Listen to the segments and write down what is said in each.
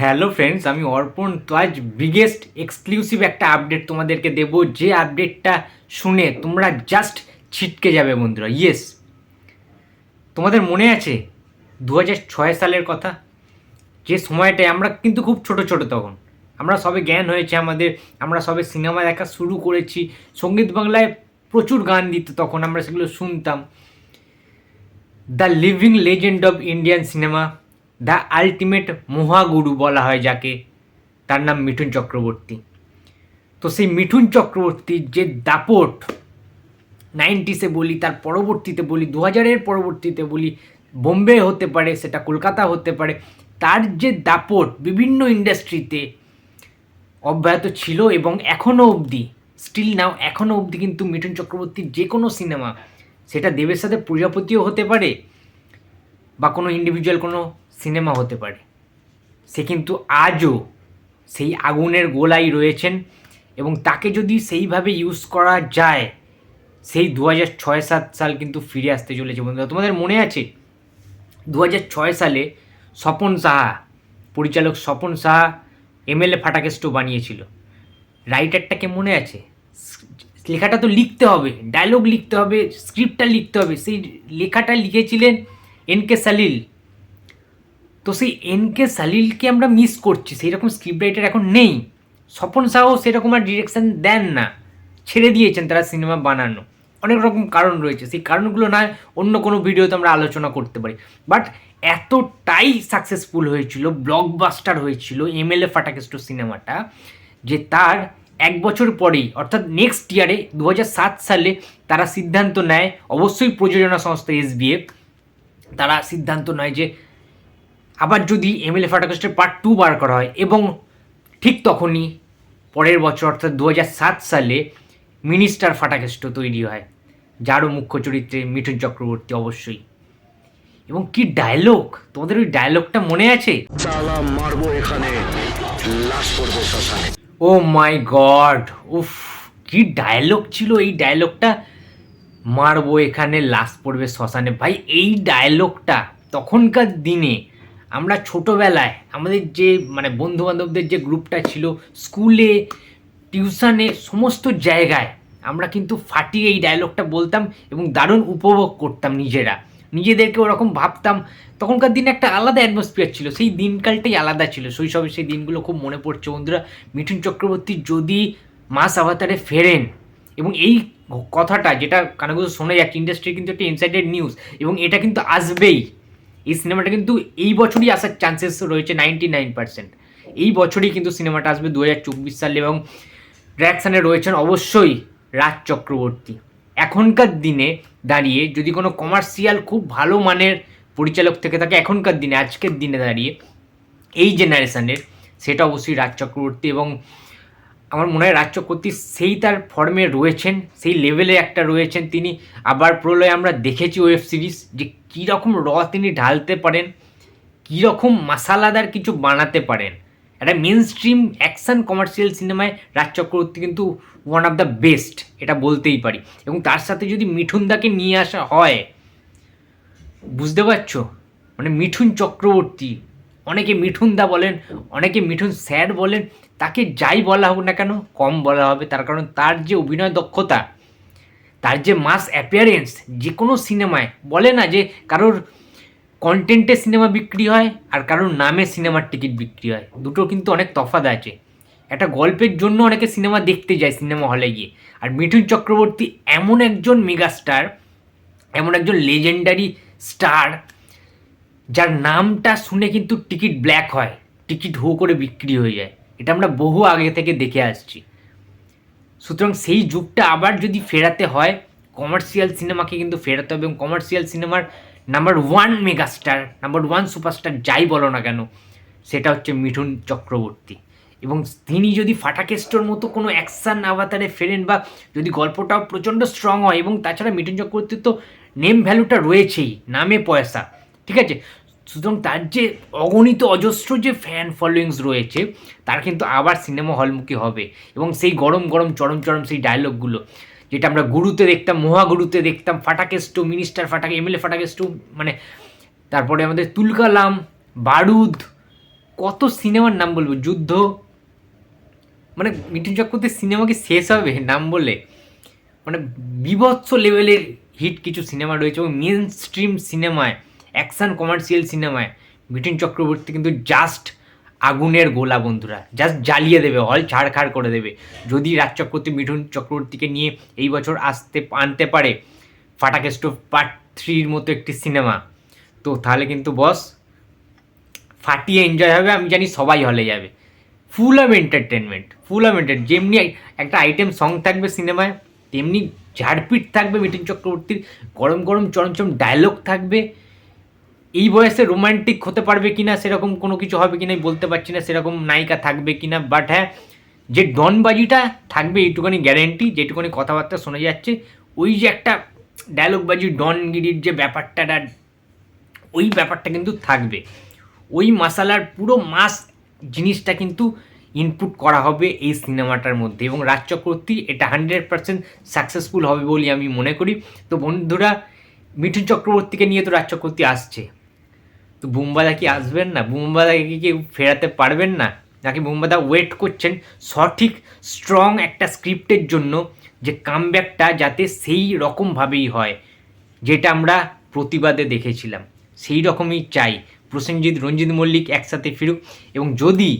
Hello friends, আমি অর্পণ তো আজ বিগেস্ট এক্সক্লুসিভ একটা আপডেট তোমাদেরকে দেব। যে আপডেটটা শুনে তোমরা জাস্ট ছিটকে যাবে বন্ধুরা। ইয়েস তোমাদের মনে আছে দু ছয় সালের কথা? যে সময়টায় আমরা কিন্তু খুব ছোট ছোট তখন। আমরা সবে জ্ঞান হয়েছে আমাদের, আমরা সবে সিনেমা দেখা শুরু করেছি। সংগীত বাংলায় প্রচুর গান দিত তখন আমরা সেগুলো শুনতাম। The living legend of Indian cinema. The ultimate Mahaguru বলা হয় যাকে, তার নাম মিঠুন চক্রবর্তী। তো সেই মিঠুন চক্রবর্তীর যে দাপট নাইনটিসে বলি, তার পরবর্তীতে বলি দু হাজারের পরবর্তীতে বলি, বোম্বে হতে পারে, সেটা কলকাতা হতে পারে, তার যে দাপট বিভিন্ন ইন্ডাস্ট্রিতে অব্যাহত ছিল এবং এখনও অবধি স্টিল নাও এখনও অবধি কিন্তু মিঠুন চক্রবর্তীর যে কোনো সিনেমা, সেটা দেবের সাথে প্রজাপতিও হতে পারে, বা কোনো ইন্ডিভিজুয়াল কোনো সিনেমা হতে পারে। সে কিন্তু আজও সেই আগুনের গোলাই রয়েছেন এবং তাকে যদি সেইভাবে ইউজ করা যায়, সেই দু হাজার ছয় সাত সাল কিন্তু ফিরে আসতে চলেছে বন্ধুরা। তোমাদের মনে আছে? দু হাজার ছয় সালে স্বপন সাহা, পরিচালক স্বপন সাহা এমএলএ ফাটাকেস্টো বানিয়েছিল। রাইটারটাকে মনে আছে? লেখাটা তো লিখতে হবে ডায়লগ লিখতে হবে স্ক্রিপ্টটা লিখতে হবে। সেই লেখাটা লিখেছিলেন এন কে সালিল। তো সেই এন কে সালিলকে আমরা মিস করছি সেই রকম স্ক্রিপ্ট রাইটার এখন নেই। স্বপন সাহও সেরকম আর ডিরেকশন দেন না। ছেড়ে দিয়েছেন তারা সিনেমা বানানো। অনেক রকম কারণ রয়েছে, সেই কারণগুলো না অন্য কোনো ভিডিওতে আমরা আলোচনা করতে পারি। বাট এতটাই সাকসেসফুল হয়েছিল ব্লকবাস্টার হয়েছিল এমএলএ ফাটাকেস্টো সিনেমাটা যে তার এক বছর পরেই, অর্থাৎ নেক্সট ইয়ারে দু হাজার সাত সালে তারা সিদ্ধান্ত নেয়, অবশ্যই প্রযোজনা সংস্থা এসবিএফ তারা সিদ্ধান্ত নেয় যে আবার যদি এমএলএ ফাটাকেস্টের পার্ট টু বার করা হয় এবং ঠিক তখনই পরের বছর অর্থাৎ দু হাজার সাত সালে মিনিস্টার ফাটাকেষ্ট তৈরি হয় যারও মুখ্য চরিত্রে মিঠুন চক্রবর্তী অবশ্যই। এবং কি ডায়লগ তোমাদের ওই ডায়লগটা মনে আছে? মারবো এখানে লাশ শ্মশানে। ও মাই গড উফ কি ডায়লগ ছিল এই ডায়লগটা মারবো এখানে লাশ পড়বে শ্মশানে। ভাই এই ডায়লগটা তখনকার দিনে আমরা ছোটোবেলায় আমাদের যে মানে বন্ধু বান্ধবদের যে গ্রুপটা ছিল, স্কুলে, টিউশনে, সমস্ত জায়গায় আমরা কিন্তু ফাটিয়ে এই ডায়লগটা বলতাম এবং দারুণ উপভোগ করতাম নিজেরা। নিজেদেরকে ওরকম ভাবতাম। তখনকার দিনে একটা আলাদা অ্যাটমসফিয়ার ছিল, সেই দিনকালটাই আলাদা ছিল। শৈশবে সেই দিনগুলো খুব মনে পড়ছে। বন্ধুরা, মিঠুন চক্রবর্তী যদি মাস আভাতারে ফেরেন এবং এই কথাটা, যেটা কানাগুলো শোনা যাচ্ছে ইন্ডাস্ট্রি কিন্তু একটা ইনসাইডেড নিউজ এবং এটা কিন্তু আসবেই। এই সিনেমাটা কিন্তু এই বছরই আসার চান্সেস রয়েছে নাইনটি নাইন পার্সেন্ট এই বছরই কিন্তু সিনেমাটা আসবে দু হাজার চব্বিশ সালে এবং রিয়াকশানে রয়েছেন অবশ্যই রাজ চক্রবর্তী। এখনকার দিনে দাঁড়িয়ে যদি কোনো কমার্শিয়াল খুব ভালো মানের পরিচালক থেকে থাকে, এখনকার দিনে, আজকের দিনে দাঁড়িয়ে এই জেনারেশানের সেটা অবশ্যই রাজ চক্রবর্তী এবং আমার মনে হয় রাজ চক্রবর্তী সেই তার ফর্মে রয়েছেন, সেই লেভেলে একটা রয়েছেন। তিনি আবার প্রলয়ে আমরা দেখেছি ওয়েব সিরিজ যে কীরকম র তিনি ঢালতে পারেন, কীরকম মাসালাদার কিছু বানাতে পারেন। একটা মেন স্ট্রিম অ্যাকশন কমার্শিয়াল সিনেমায় রাজ চক্রবর্তী কিন্তু ওয়ান অফ দ্য বেস্ট এটা বলতেই পারি। এবং তার সাথে যদি মিঠুনদাকে নিয়ে আসা হয়, বুঝতে পারছ? মানে মিঠুন চক্রবর্তী অনেকে মিঠুনদা বলেন, অনেকে মিঠুন স্যার বলেন, তাকে যাই বলা হোক না কেন, কম বলা হবে। তার কারণ তার যে অভিনয় দক্ষতা, তার যে মাস অ্যাপিয়ারেন্স যে কোনো সিনেমায় বলে না যে কারোর কন্টেন্টে সিনেমা বিক্রি হয় আর কারোর নামে সিনেমার টিকিট বিক্রি হয়। দুটো কিন্তু অনেক তফাৎ আছে। একটা গল্পের জন্য অনেকে সিনেমা দেখতে যায় সিনেমা হলে গিয়ে। আর মিঠুন চক্রবর্তী এমন একজন মেগাস্টার এমন একজন লেজেন্ডারি স্টার যার নামটা শুনে কিন্তু টিকিট ব্ল্যাক হয়, টিকিট হো করে বিক্রি হয়ে যায়। এটা আমরা বহু আগে থেকে দেখে আসছি। সুতরাং সেই যুগটা আবার যদি ফেরাতে হয় কমার্শিয়াল সিনেমাকে কিন্তু ফেরাতে হবে এবং কমার্শিয়াল সিনেমার number one megastar number one superstar যাই বলো না কেন, সেটা হচ্ছে মিঠুন চক্রবর্তী। এবং তিনি যদি ফাটাকেস্টোর মতো কোনো অ্যাকশান আভাতারে ফেরেন বা যদি গল্পটাও প্রচণ্ড স্ট্রং হয় এবং তাছাড়া মিঠুন চক্রবর্তীর তো নেম ভ্যালুটা রয়েছেই, নামে পয়সা, ঠিক আছে? সুতরাং তার যে অগণিত অজস্র যে ফ্যান ফলোয়িংস রয়েছে, তার কিন্তু আবার সিনেমা হলমুখী হবে। এবং সেই গরম গরম চরম চরম সেই ডায়লগগুলো যেটা আমরা গুরুতে দেখতাম, মহাগুরুতে দেখতাম ফাটাকেস্টু মিনিস্টার ফাটাকে এমএলএ ফাটাকেস্টু মানে তারপরে আমাদের তুলকালাম, বারুদ, কত সিনেমার নাম বলব? যুদ্ধ মানে মিঠুন চক্রবর্তীর সিনেমা কি শেষ হবে? নাম বলে। মানে বিভৎস লেভেলের হিট কিছু সিনেমা রয়েছে এবং মেন স্ট্রিম সিনেমায় অ্যাকশন কমার্শিয়াল সিনেমায় মিঠুন চক্রবর্তী কিন্তু জাস্ট আগুনের গোলা, বন্ধুরা। জাস্ট জ্বালিয়ে দেবে হল ছাড়খাড় করে দেবে। যদি রাজ চক্রবর্তী মিঠুন চক্রবর্তীকে নিয়ে এই বছর আসতে, আনতে পারে ফাটাকেস্ট পার্ট থ্রির মতো একটি সিনেমা তো তাহলে কিন্তু বস ফাটিয়ে এনজয় হবে, আমি জানি সবাই হলে যাবে। Full of entertainment full of enter যেমনি একটা আইটেম সং থাকবে সিনেমায় তেমনি ঝাড়পিট থাকবে মিঠুন চক্রবর্তীর। গরম গরম চরমচম ডায়লগ থাকবে। এই বয়সে রোমান্টিক হতে পারবে কি না সেরকম কোনো কিছু হবে কিনা আমি বলতে পারছি না, সেরকম নায়িকা থাকবে কি না বাট হ্যাঁ যে ডনবাজিটা থাকবে এইটুখানি গ্যারেন্টি যেটুখানি কথাবার্তা শোনা যাচ্ছে, ওই যে একটা ডায়লগবাজি ডনগিরির যে ব্যাপারটা ওই ব্যাপারটা কিন্তু থাকবে। ওই মশালার পুরো মাস জিনিসটা কিন্তু ইনপুট করা হবে এই সিনেমাটার মধ্যে, এবং রাজ চক্রবর্তী এটা হান্ড্রেড পার্সেন্ট সাকসেসফুল হবে বলে আমি মনে করি। তো বন্ধুরা, মিঠুন চক্রবর্তীকে নিয়ে তো রাজ চক্রবর্তী আসছে। তো বুম্বাদা কি আসবেন না? বুম্বাদাকে কি কেউ ফেরাতে পারবেন না? নাকি বুম্বাদা ওয়েট করছেন? সঠিক স্ট্রং একটা স্ক্রিপ্টের জন্য যে কামব্যাকটা যাতে সেই রকমভাবেই হয়, যেটা আমরা প্রতিবাদে দেখেছিলাম। সেই রকমই চাই। প্রসেনজিৎ, রঞ্জিত মল্লিক একসাথে ফিরুক এবং যদি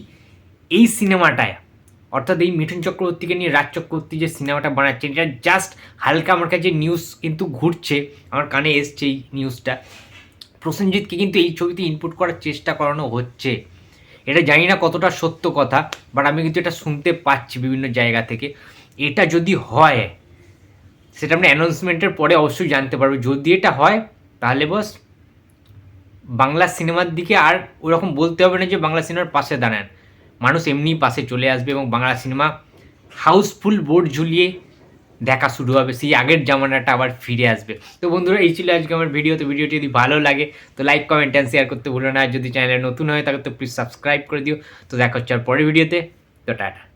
এই সিনেমাটায়, অর্থাৎ এই মিঠুন চক্রবর্তীকে নিয়ে রাজ চক্রবর্তী যে সিনেমাটা বানাচ্ছে, এটা জাস্ট হালকা আমার কাছে নিউজ কিন্তু ঘুরছে, আমার কানে এসছে এই নিউজটা প্রসেনজিৎকে কিন্তু এই ছবিতে ইনপুট করার চেষ্টা করানো হচ্ছে। এটা জানি না কতটা সত্য কথা বাট আমি কিন্তু এটা শুনতে পাচ্ছি বিভিন্ন জায়গা থেকে। এটা যদি হয়, সেটা আমরা অ্যানাউন্সমেন্টের পরে অবশ্যই জানতে পারব। যদি এটা হয়, তাহলে বস, বাংলা সিনেমার দিকে আর ওরকম বলতে হবে না যে বাংলা সিনেমার পাশে দাঁড়ান। মানুষ এমনিই পাশে চলে আসবে এবং বাংলা সিনেমা হাউসফুল বোর্ড ঝুলিয়ে দেখা শুরু হবে, সেই আগের জামানাটা আবার ফিরে আসবে। তো বন্ধুরা, এই ছিল আজকে আমার ভিডিও তো ভিডিওটি যদি ভালো লাগে, তো লাইক কমেন্ট অ্যান্ড শেয়ার করতে ভুলো না। যদি চ্যানেলে নতুন হয়, তাহলে তো প্লিজ সাবস্ক্রাইব করে দিও। তো দেখা হচ্ছে আর পরের ভিডিওতে তো টাটা।